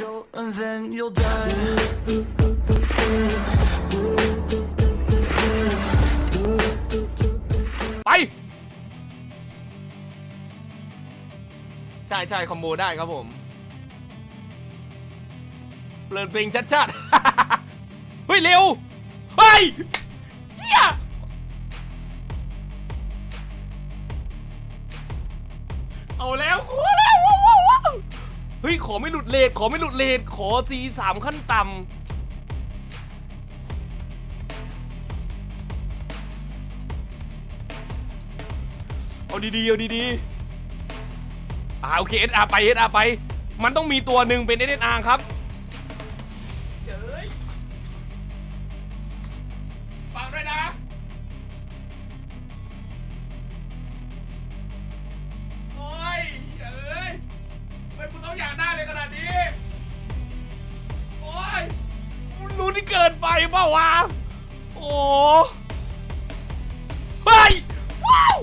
angel, and then you'll die. ไปใช่ใช่คอมโบได้ครับผมเปลิดเพลงชัดๆ เฮ้ย เร็ว เฮ้ย เลทขอไม่หลุดเลทขอซีสามขั้นต่ำเอาดีๆเอาดีๆอ่าโอเค SR ไป SR ไป มันต้องมีตัวหนึ่งเป็น SR ครับ นี่เกินไปเปล่าวะ โอ้เฮ้ยว้าว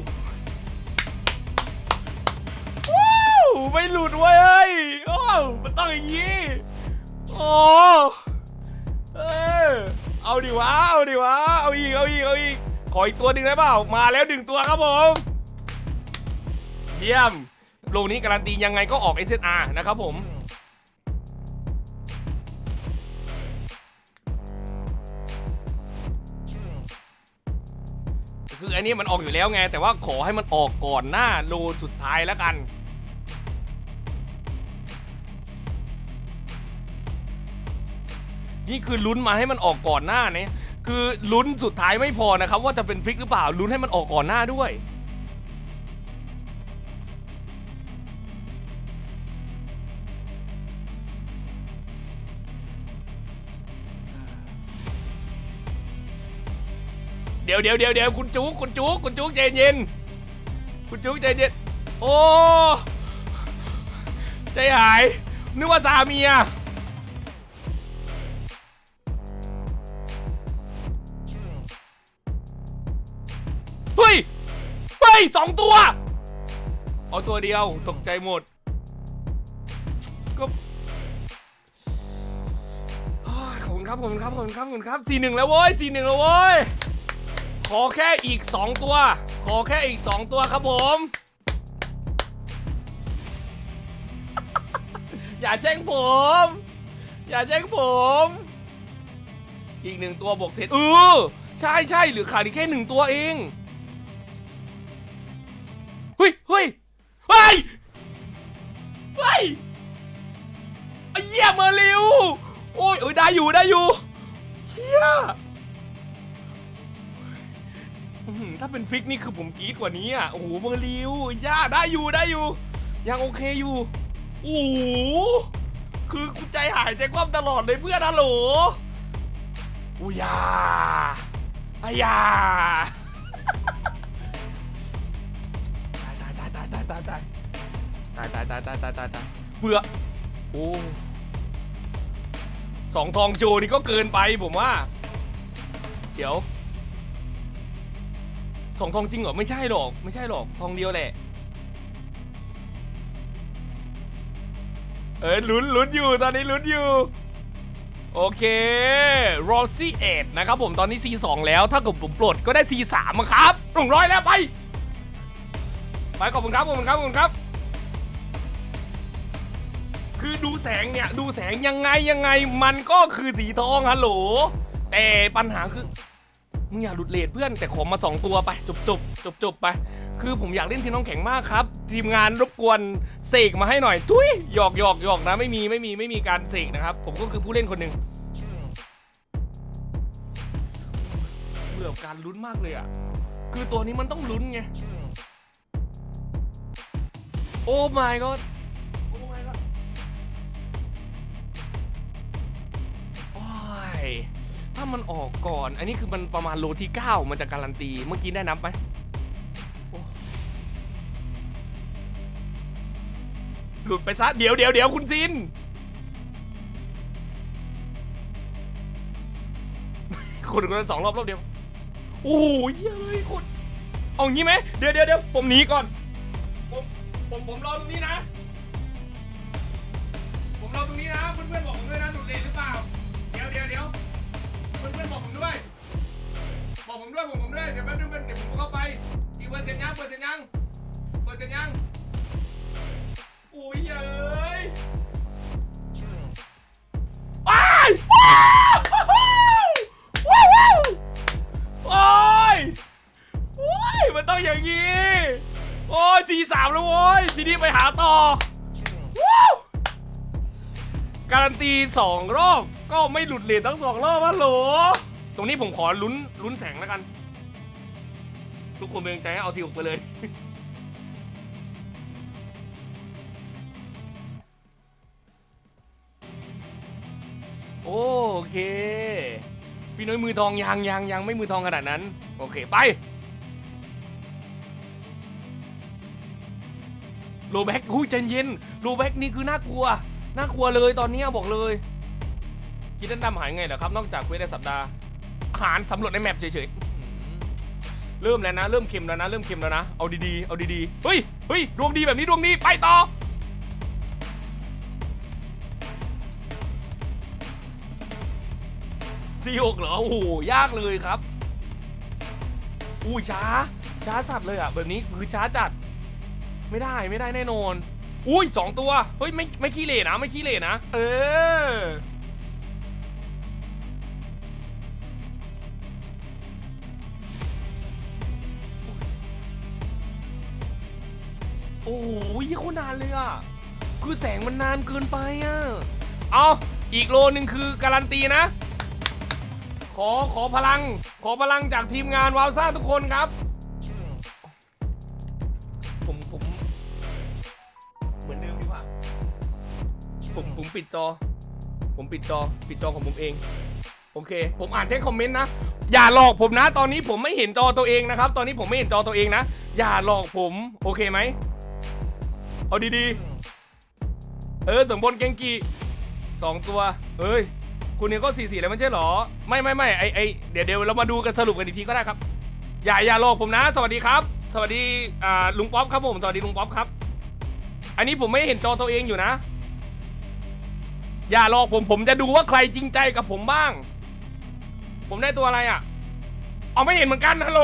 ว้าวไม่หลุดเว้ยเฮ้ยโอ้าวมันต้องอย่างนี้ โอ้เออเอาดิวะ เอาดิวะ เอาอีก เอาอีก เอาอีก ขออีกตัวหนึ่งได้เปล่า มาแล้วหนึ่งตัวครับผม เยี่ยม โลกนี้การันตียังไงก็ออก SSR นะครับผม ออันนี้มันออกอยู่แล้วไง แต่ว่าขอให้มันออกก่อนหน้าโลสุดท้ายแล้วกัน นี่คือลุ้นมาให้มันออกก่อนหน้าเนี่ยคือลุ้นสุดท้ายไม่พอนะครับ ว่าจะเป็นฟิกหรือเปล่าลุ้นให้มันออกก่อนหน้าด้วย เดี๋ยวเดี๋ยวเดี๋ยวเดี๋ยวคุณจุกคุณจุกคุณจุกใจเย็น คุณจุกใจเย็น โอ้ ใจหาย นึกว่าสามีอะเฮ้ย เฮ้ยสองตัว เอาตัวเดียวตกใจหมด ก็ขอบคุณครับขอบคุณครับขอบคุณครับขอบคุณครับสี่หนึ่งแล้วเว้ยสี่หนึ่งแล้วเว้ย ขอแค่อีก 2 ตัว ขอแค่อีก 2 ตัวครับผม อย่าแช่งผม อย่าแช่งผม อีกหนึ่งตัวบวกเสร็จเออใช่ใช่หรือขาดอีกแค่หนึ่งตัวเองเฮ้ยเฮ้ยเฮ้ยเฮ้ยไอ้เหี้ยเมอร์ลิวโอ้ยเออได้อยู่ได้อยู่เชี่ย อื้อหือถ้าเป็นฟิกนี่คือผมกรี๊ดกว่านี้อะ โอ้โหเบอร์ลิวย่าได้อยู่ได้อยู่ ยังโอเคอยู่ โอ้โหคือกูใจหายใจคว่ำตลอดเลยเพื่อนฮัลโหลอุยยาอายาตายตายตายตายตายตายตายตายตายตายตายตายตายตายเบื่อโอ้สองทองโจนี่ก็เกินไปผมว่า เดี๋ยว สองทองจริงเหรอ ไม่ใช่หรอก ไม่ใช่หรอก ทองเดียวแหละ เออลุ้นลุ้นอยู่ตอนนี้ลุ้นอยู่ โอเครอซี่เอ็ดนะครับผมตอนนี้ C2 แล้วถ้าเกิดผมปลดก็ได้ C3 อะครับหนึ่งร้อยแล้วไป ไปขอบคุณครับขอบคุณครับขอบคุณครับ คือดูแสงเนี่ย ดูแสงยังไงยังไงมันก็คือสีทองฮัลโหลแต่ปัญหาคือ มึงอย่าหลุดเลทเพื่อนแต่ขอมาสองตัวไปจบจบจบจบไป คือผมอยากเล่นทีมน้องแข็งมากครับ ทีมงานรบกวนเสกมาให้หน่อยทุยหยอกหยอกหยอกนะไม่มีไม่มีไม่มีการเสกนะครับ ผมก็คือผู้เล่นคนหนึ่งเบื่อกับการลุ้นมากเลยอะ คือตัวนี้มันต้องลุ้นไง โอ้ my god โอ้ my god โอ้ย ถ้ามันออกก่อน อันนี้คือมันประมาณโลที่ 9 มันจะการันตี เมื่อกี้ได้นับไหมหลุดไปซะ เดี๋ยวเดี๋ยวเดี๋ยวคุณซิน คนคนสองรอบรอบเดียว โอ้โหเหี้ยเลยคนเอางี้ไหม เดี๋ยวเดี๋ยวเดี๋ยวผมหนีก่อน ผมผมผมรอตรงนี้นะ ผมรรอตรงนี้นะ เพื่อนๆบอกผมด้วยนะหลุดเลนหรือเปล่า เดี๋ยวเดี๋ยวเดี๋ยว เพื่อนๆบอกผมด้วย บอกผมด้วยบอกผมด้วยเดี๋ยวแป๊บนึงเดี๋ยวผมเข้าไปอีกเปอร์เซ็นต์ยังเปอร์เซ็นต์ยังเปอร์เซ็นต์ยังอุ้ยเอ้ยว้ายว้าวว้าวว้าวโอ้ยโอ้ยมันต้องอย่างนี้โอ้ยสี่สามแล้วโว้ยทีนี้ไปหาต่อว้าวการันตีสองรอบ ก็ไม่หลุดเหรียญทั้งสองรอบฮัลโหลตรงนี้ผมขอลุ้นลุ้นแสงแล้วกัน ทุกคนเป็นกำลังใจให้เอาซีหกไปเลย โอเค พี่น้อยมือทองยังยังยังไม่มือทองขนาดนั้น โอเคไปโลแบ็กหุ้ยใจเย็นโลแบ็กนี่คือน่ากลัว น่ากลัวเลยตอนนี้บอกเลย คิดด้านดำหายไงเหรอครับ นอกจากเควสในสัปดาห์ อาหารสำรวจในแมปเฉยๆ เริ่มแล้วนะ เริ่มเค็มแล้วนะ เริ่มเค็มแล้วนะ เอาดีๆ เอาดีๆ เฮ้ย เฮ้ย ดวงดีแบบนี้ดวงดี ไปต่อสี่หกเหรอ โอ้โห ยากเลยครับ อู้ช้า ช้าสัตว์เลยอะ แบบนี้คือช้าจัด ไม่ได้ ไม่ได้แน่นอน อุ้ยสองตัว เฮ้ย ไม่ ไม่ขี้เหร่นะ ไม่ขี้เหร่นะ เออ โอ้โหโคตรนานเลยอะ คือแสงมันนานเกินไปอะ เอาอีกโลนึงคือการันตีนะ ขอขอพลัง ขอพลังจากทีมงานวาวซ่าทุกคนครับ ผมผม เหมือนเดิมดีกว่า ผมผมปิดจอ ผมปิดจอ ปิดจอของผมเอง โอเค ผมอ่านแค่คอมเมนต์นะ อย่าหลอกผมนะ ตอนนี้ผมไม่เห็นจอตัวเองนะครับ ตอนนี้ผมไม่เห็นจอตัวเองนะ อย่าหลอกผม โอเคไหม เอาดีๆ เออสมบนเกงกีสองตัวเอ้ย คุณเนี่ยก็สี่สี่แล้วไม่ใช่หรอ ไม่ไม่ไม่ไอไอเดี๋ยวเดี๋ยวเรามาดูกันสรุปกันอีกทีก็ได้ครับ อย่าอย่าหลอกผมนะ สวัสดีครับ สวัสดีอ่าลุงป๊อปครับผม สวัสดีลุงป๊อปครับ อันนี้ผมไม่เห็นจอตัวเองอยู่นะ อย่าหลอกผมผมจะดูว่าใครจริงใจกับผมบ้าง ผมได้ตัวอะไรอะ เอาไม่เห็นเหมือนกันฮัลโหล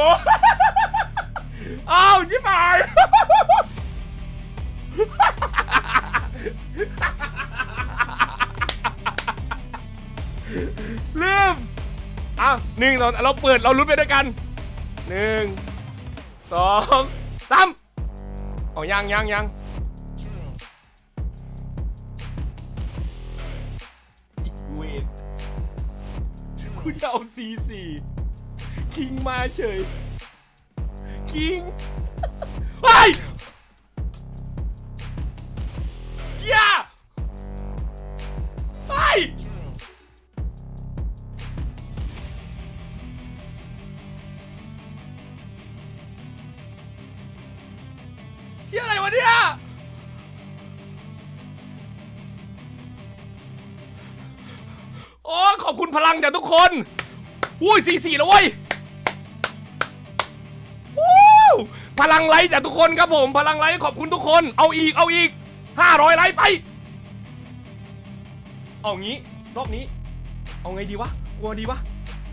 หนึ่งเราเราเปิดเราลุ้นไปด้วยกันหนึ่งสองสามเอายังยังยังอีกเวทกูจะเอาซีสี่คิงมาเฉยคิงไอ้ ยอะไรวะเนี่ย โอ้ขอบคุณพลังจากทุกคน อุ้ยสี่สี่แล้วเว้ยวู้พลังไลค์จากทุกคนครับผม พลังไลค์ขอบคุณทุกคน เอาอีก เอาอีกห้าร้อยไลค์ไป เอางี้ รอบนี้ เอาไงดีวะ กลัวดีวะ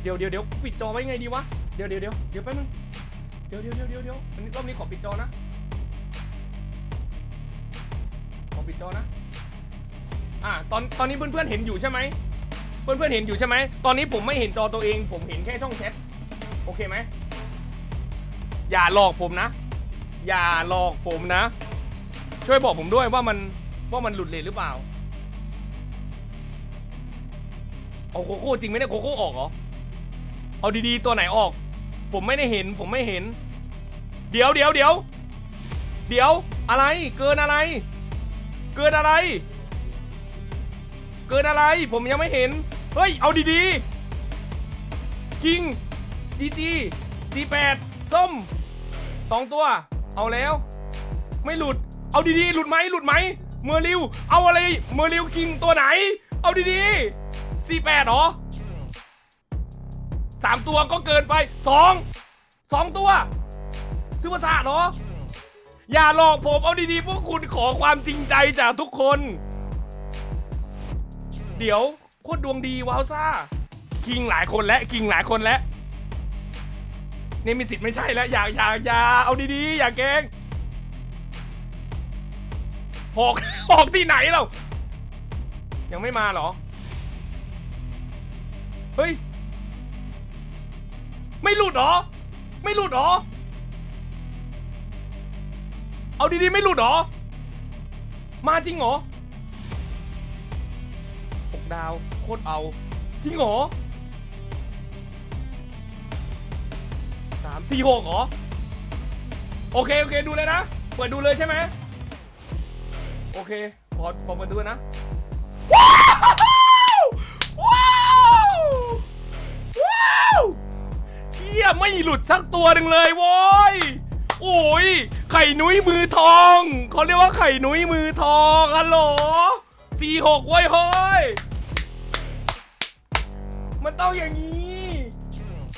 เดี๋ยวเดี๋ยวเดี๋ยวปิดจอไว้ไงดีวะ เดี๋ยวเดี๋ยวเดี๋ยวเดี๋ยวแป๊บนึง เดี๋ยวเดี๋ยวเดี๋ยวเดี๋ยวเดี๋ยวรอบนี้ขอปิดจอนะ ปิดจอนะ อ่าตอนตอนนี้เพื่อนๆเห็นอยู่ใช่ไหม เพื่อนๆเห็นอยู่ใช่ไหม ตอนนี้ผมไม่เห็นจอตัวเอง ผมเห็นแค่ช่องแชท โอเคไหม อย่าหลอกผมนะ อย่าหลอกผมนะ ช่วยบอกผมด้วยว่ามันว่ามันหลุดเลทหรือเปล่าเอาโคโค่จริงไหมเนี่ยโคโค่ออกเหรอ เอาดีๆตัวไหนออก ผมไม่ได้เห็นผมไม่เห็น เดี๋ยวเดี๋ยวเดี๋ยวเดี๋ยวอะไรเกินอะไร กินอะไร เกินอะไรผมยังไม่เห็น เฮ้ย เอาดีๆคิงจีจีจีแปดส้มสองตัว เอาแล้ว ไม่หลุด เอาดีๆ หลุดไหมหลุดไหมเมอร์ลิว เอาอะไร เมอร์ลิวคิงตัวไหน เอาดีๆสี่แปดหรอสามตัวก็เกินไปสองสองตัวซื้อภาษาเหรอ อย่าหลอกผมเอาดีๆ พวกคุณขอความจริงใจจากทุกคน เดี๋ยวโคตรดวงดีว้าวซ่า คิงหลายคนแล้วคิงหลายคนแล้วเนมิสิตไม่ใช่แล้ว อย่าอย่าอย่าเอาดีๆ อย่าแกล้งหอกหอกที่ไหนเรายังไม่มาเหรอ เฮ้ย ไม่หลุดเหรอ ไม่หลุดเหรอ เอาดีๆไม่หลุดหรอ มาจริงเหรอหกดาวโคตรเอา จริงเหรอสามสี่หกเหรอ โอเค โอเค ดูเลยนะ เปิดดูเลยใช่ไหม โอเค พอพอเปิดดูนะ ว้าวว้าวว้าวเฮียไม่หลุดสักตัวหนึ่งเลยโว้ย โอ้ย ไข่นุ้ยมือทองเขาเรียกว่าไข่นุ้ยมือทองฮัลโหลสี่หกไว้ยเฮ้ยมันต้องอย่างนี้